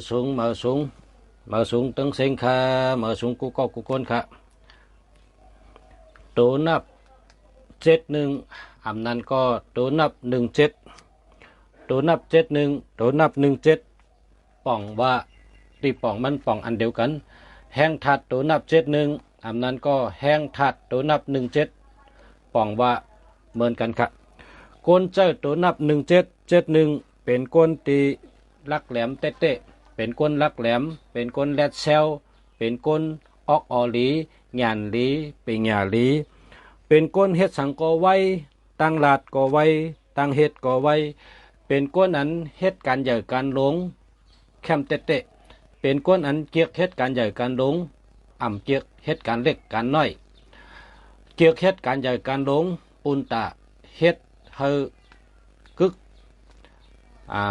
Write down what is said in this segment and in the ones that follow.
สูง mở xuống mở xuống tấn sinh kha mở xuống cú có cú con kha tố nắp chết nương ẩm nan có tố nắp nương chết tố nắp chết nương tố nắp nương chết ป่องว่าที่ป่องมันป่องอันเดียวกัน แห้งถัดตัวนับเจ็ดหนึ่งอันนั้นก็แห้งถัดตัวนับหนึ่งเจ็ดป่องว่าเหมือนกันครับก้นเจ้าตัวนับหนึ่งเจ็ดเจ็ดหนึ่งเป็นก้นตี ลักแหลมเตะเตะเป็นก้นลักแหลม เป็นก้นแรดเซลเป็นก้นออกออลีหยานลีเป็นหยาลีเป็นก้นเฮ็ดสังกอไว้ ตั้งลาดก่อไว้ ตั้งเฮ็ดก่อไว้ เป็นก้นอันเฮ็ดการใหญ่การหลง แคมเตะเตะเป็นก้นอันเกียกเฮ็ดการใหญ่การหลงอ่ำเกียกเฮ็ดการเล็กการน้อย เกียกเฮ็ดการใหญ่การหลงปุนตาเฮ็ดเฮอกึกอ่า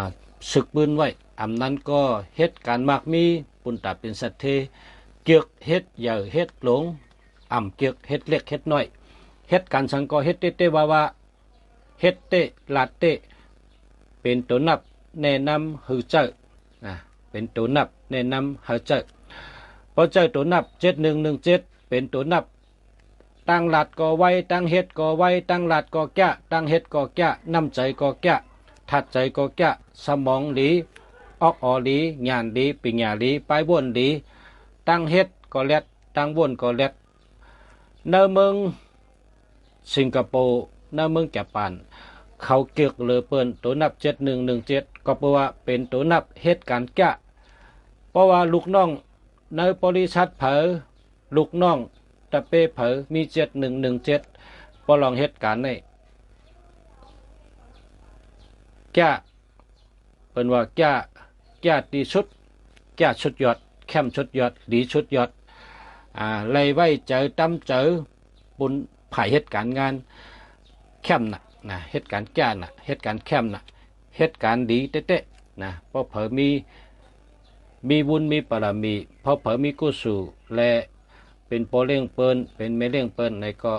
ศึกปืนไว้อำนั้นก็เฮ็ดการมากมีปุนตาเป็นสัตเทเกียกเฮ็ดใหญ่เฮ็ดหลงอ่ำเกียกเฮ็ดเล็กเฮ็ดน้อยเฮ็ดการสังก็เฮ็ดเตเตว่าว่าเฮ็ดเตลาเตเป็นตัวนับแนะนำหือเจ้าอ่าเป็นตัวนับแนะนำหือเจ้าพอเจ้าตัวนับเจ็ดหนึ่งหนึ่งเจ็ดเป็นตัวนับตั้งหลัดก่อไว้ตั้งเฮ็ดก่อไว้ตั้งหลัดก่อแก่ตั้งเฮ็ดก่อแก่น้ำใจก่อแก่ ทัดใจก่อแก่สมองหลีออกออหลีญาณหลีปิญญาหลีไปวนหลีตั้งเฮ็ดก่อเล็ดตั้งวนก่อเล็ดเนเมืองสิงคโปร์เนเมืองแกปานเขาเกียกเลยเปิ้นตัวนับเจ็ดหนึ่งหนึ่งเจ็ดก็เพราะว่าเป็นตัวนับเหตุการณ์แก่เพราะว่าลูกน้องในบริษัทเผอลูกน้องตะเป้เผอมีเจ็ดหนึ่งหนึ่งเจ็ดพอลองเหตุการณ์ใน แก่เป็นว่าแก่แก่ดีชุด แก่ชุดยอด แคมชุดยอด ดีชุดยอดอ่าไล่ไว้เจอตั้มเจอบุญผ่ายเหตุการณ์งานแคมน่ะนะเหตุการณ์แก่น่ะเหตุการณ์แคมน่ะเหตุการณ์ดีเตะๆนะเพราะเผอมีมีบุญมีปรมีเพราะเผอมีกุศลและเป็นโปเลี้ยงเปิ้นเป็นแม่เลี้ยงเปิ้นในก็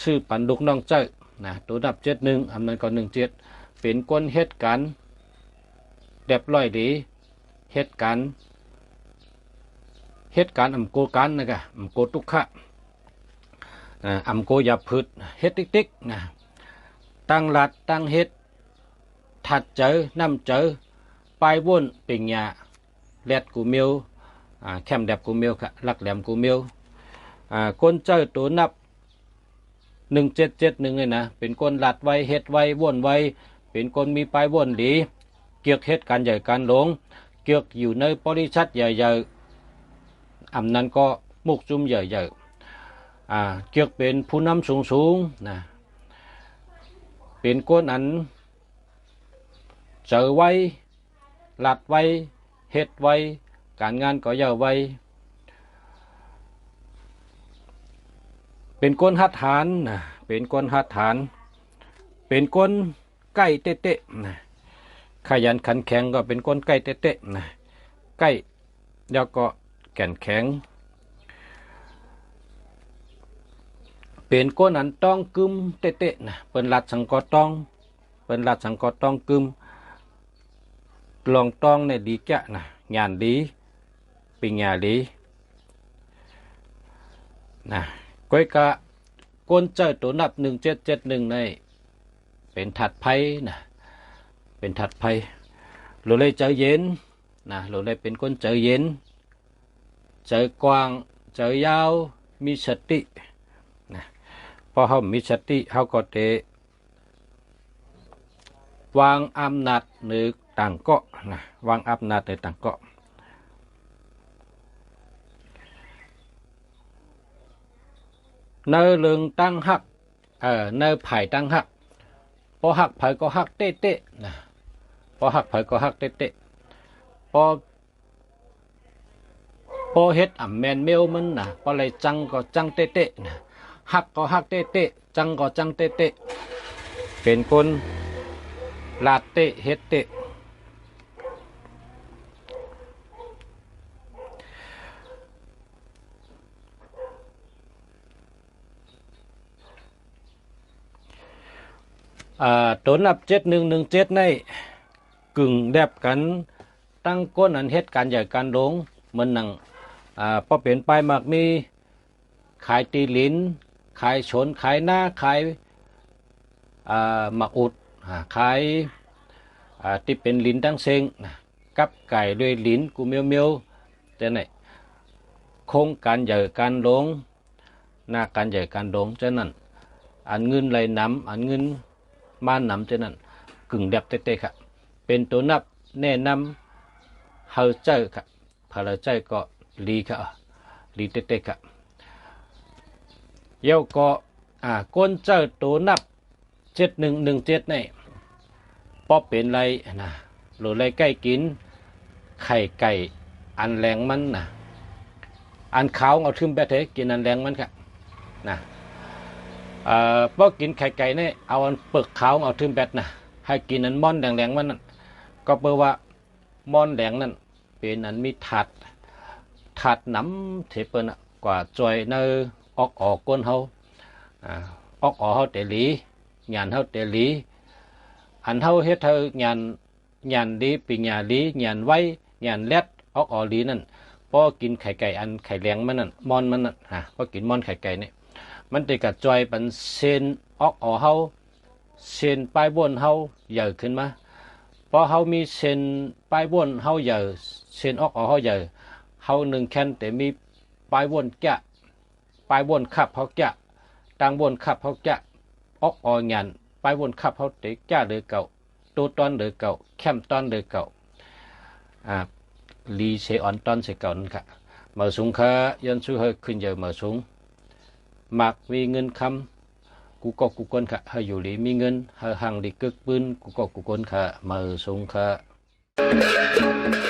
ซื้อปันลูกน้องเจ้านะตัวดับเจ็ดหนึ่งอำนั้นก็หนึ่งเจ็ด เป็นก้นเหตุการณ์เรียบร้อยดีเหตุการณ์เหตุการณ์อำโกกันนะกะอำโกทุกขะอ่าโกยาพืชเฮ็ดติ๊กๆนะตั้งหลัดตั้งเฮ็ดถัดเจอน้ำเจอปลายวนปิงยาแลดกูเมียวอ่าแคมแดบกูเมียวค่ะลักแหลมกูเมียวอ่าคนเจอตัวนับหนึ่งเจ็ดเจ็ดหนึ่งเลยนะเป็นคนหลัดไว้เฮ็ดไว้วนไว้ เป็นคนมีปลายวนดี เกี่ยวเฮ็ดการใหญ่การหลง เกี่ยวอยู่ในบริษัทใหญ่ๆอำนั้นก็มุกจุ่มใหญ่ๆอ่าเกี่ยวเป็นผู้นำสูงๆนะเป็นก้นอันเจอไว้หลัดไว้เฮ็ดไว้ การงานก็เยาไว้ เป็นก้นหัดฐานนะเป็นก้นหัดฐาน เป็นก้น ใกล้เตะๆนะขยันขันแข็งก็เป็นก้นใกล้เตะๆนะใกล้แล้วก็แก่นแข็ง เป็นก้นอันต้องกึมเตะๆนะเป็นรัดสังกอต้องเป็นรัดสังกอต้องกึมลองต้องในดีแกะนะงานดีปิญญาดีนะก้อยกะก้นเจ้าตัวนับหนึ่งเจ็ดเจ็ดหนึ่งใน เป็นถัดไพ่นะเป็นถัดไพ่โลเลยเจเย็นนะโลเลยเป็นก้นเจเย็นเจกว้างเจยาวมีสตินะพอเขามีสติเขาก็เตวางอำนาจในต่างเกาะนะวางอำนาจในต่างเกาะเนอเลืองตั้งหักเอ่อเนอไผ่ตั้งหัก พอหักไผก็หักเตะเตะนะพอหักไผก็หักเตะเตะพอพอเฮ็ดอ่ำแมนเมลมันนะพอเลยจังก็จังเตะเตะนะหักก็หักเตะเตะจังก็จังเตะเตะเป็นคนลาเตะเฮ็ดเตะ อ่าตัวนับเจ็ดหนึ่งหนึ่งเจ็ดในกึ่งแดบกันตั้งก้นอันเฮ็ดการใหญ่การลงเหมือนหนังอ่าพอเปลี่ยนไปมากมีขายตีลิ้น ขายชนขายหน้าขายอ่าหมักอุดขายอ่าที่เป็นลิ้นตั้งเซงกับไก่ด้วยลิ้นกูเมียวเมียวๆแต่ไหนโครงการใหญ่การลงหน้าการใหญ่การลงฉะนั้นอันเงินไหลน้ำอันเงิน มาน้ำฉะนั้นกึ่งเด็บเตะค่ะ เป็นตัวนับแนะนำเฮาเจ้าค่ะพาราเจ้าก็ลีค่ะลีเตะค่ะเย้าก็อ่าก้นเจ้าตัวนับเจ็ดหนึ่งหนึ่งเจ็ดนี่ปอเป็นไรนะหรือไรใกล้กิน ไข่ไก่อันแรงมันนะอันขาวเอาทึมแบะเทกินอันแรงมันค่ะนะ เอ่อพอกินไข่ไก่เนี่ยเอาอันเปลือกขาวเอาทึมแบตนะให้กินอันม่อนแดงๆมันนั่นก็เปลว่าม่อนแดงนั่นเป็นอันมีถัดถัดน้ำเทเปิลนะกว่าจอยเนอออกออกก้นเฮาอ่าออกออกเฮาเตลีงานเฮาเตลีอันเฮาเฮ็ดเฮางานงานดีปีงานลีงานไว้งานแลดออกออลีนั่นพอกินไข่ไก่อันไข่แรงมันนั่นมอนมันนั่นฮะพอกินมอนไข่ไก่เนี่ย มันจะกระจอยเป็นเส้นออกออเฮาเส้นปลายบนเฮาใหญ่ขึ้นมาพอเฮามีเส้นปลายบนเฮาใหญ่เส้นออกออเฮาใหญ่เฮาหนึ่งแคนแต่มีปลายบนแกะปลายบนขับเฮาแกะต่างบนขับเฮาแกะออกอองานไปวนขับเขาเตะจ้าเดือเก่าตูตอนเดือเก่าแคมตอนเดือเก่าอ่าลีเซออนตอนเสเก่านั่นค่ะมาสูงค่ะยันสู้เฮขึ้นเยอะมาสูง มักมีเงินคำกูก็กูคนค่ะเฮอยู่ลีมีเงินเฮหังหลีกึกปืนกูก็กูคนค่ะมาสูงค่ะ